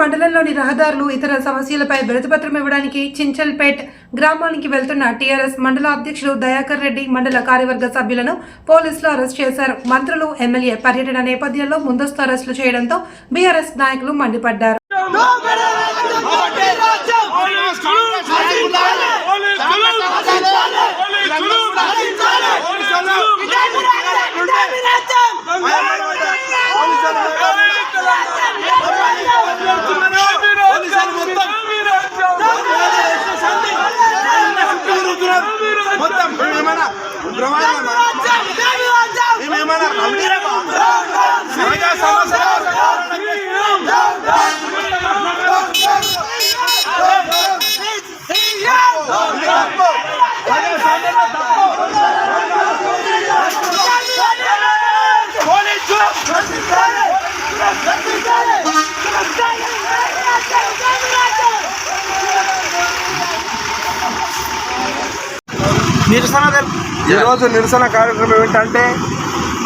మండలంలోని రహదారులు ఇతర సమస్యలపై వినతిపత్రం ఇవ్వడానికి చించల్పేట్ గ్రామానికి వెళ్తున్న టీఆర్ఎస్ మండల అధ్యక్షులు దయాకర్ రెడ్డి మండల కార్యవర్గ సభ్యులను పోలీసులు అరెస్ట్ చేశారు. మంత్రులు ఎమ్మెల్యే పర్యటన నేపథ్యంలో ముందస్తు అరెస్టులు చేయడంతో బీఆర్ఎస్ నాయకులు మండిపడ్డారు. మొత్తం మేమేమన్నా ఉగ్రవాదులమా? మేమేమన్నా రౌడీలమా? ప్రజా సమస్యల తప్పు. నిరసన ఈరోజు నిరసన కార్యక్రమం ఏంటంటే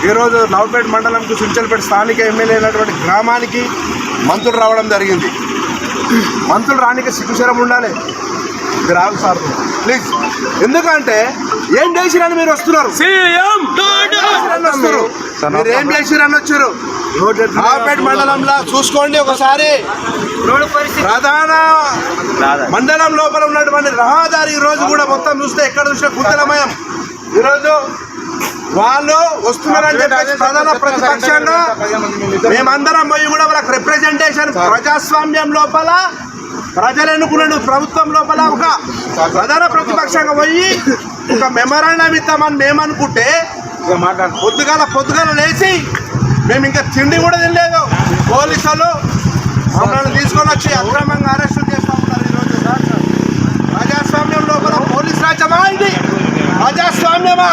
ఈరోజు నవపేట మండలంకు సించల్పేట స్థానిక ఎమ్మెల్యే అయినటువంటి గ్రామానికి మంత్రులు రావడం జరిగింది. మంత్రులు రానికి సిగ్గుశరం ఉండాలి. ఆగు సార్. ప్లీజ్ ఎందుకంటే ఏం చేసిరని మీరు వస్తున్నారు? మీరు ఏం చేసిరని వచ్చారు? నవపేట మండలంలో చూసుకోండి ఒకసారి. ప్రధాన మండలం లోపల ఉన్నటువంటి రహదారి ఈ రోజు కూడా మొత్తం చూస్తే ఎక్కడ చూసినా గుంతలమయం. ఈరోజు వాళ్ళు వస్తున్నారని చెప్పేసి ప్రధాన ప్రతిపక్షంగా మేమందరం పోయి కూడా వాళ్ళకి రిప్రజెంటేషన్ ప్రజాస్వామ్యం లోపల ప్రజలు ప్రభుత్వం లోపల ఒక ప్రధాన ప్రతిపక్షంగా పోయి ఒక మెమరాండం ఇద్దామని మేము అనుకుంటే పొద్దుగాల పొద్దుగాల లేచి మేము ఇంకా తిండి కూడా తినలేదు. పోలీసులు మమ్మల్ని తీసుకొని వచ్చి అక్రమంగా అరెస్టు చేస్తా ఉన్నారు ఈరోజు ప్రజాస్వామ్యం లోపల పోలీస్ రాజ్యమా ఇది? ప్రజాస్వామ్యమా?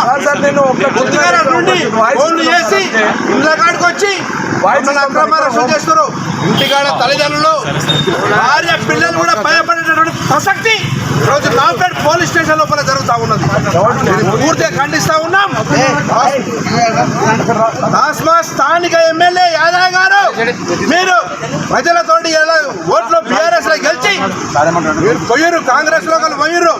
పొద్దుగాల నుండి ఫోన్లు చేసి ఇళ్ళ కాడికి వచ్చి మమ్మల్ని అక్రమ అరెస్టు చేస్తారు ఇంటికాడ తల్లిదండ్రులు భార్య పిల్లలు కూడా భయపడేటటువంటి ప్రసక్తి రోజు నాపేట్ పోలీస్ స్టేషన్ లోపల జరుగుతూ ఉన్నది. పూర్తిగా ఖండిస్తా ఉన్నాం. తాస్మా స్థానిక ఎమ్మెల్యే యాదవ్ గారు మీరు ప్రజలతో ఎలా ఓట్లు బీఆర్ఎస్లో గెలిచి మీరు కాంగ్రెస్లో పోయారు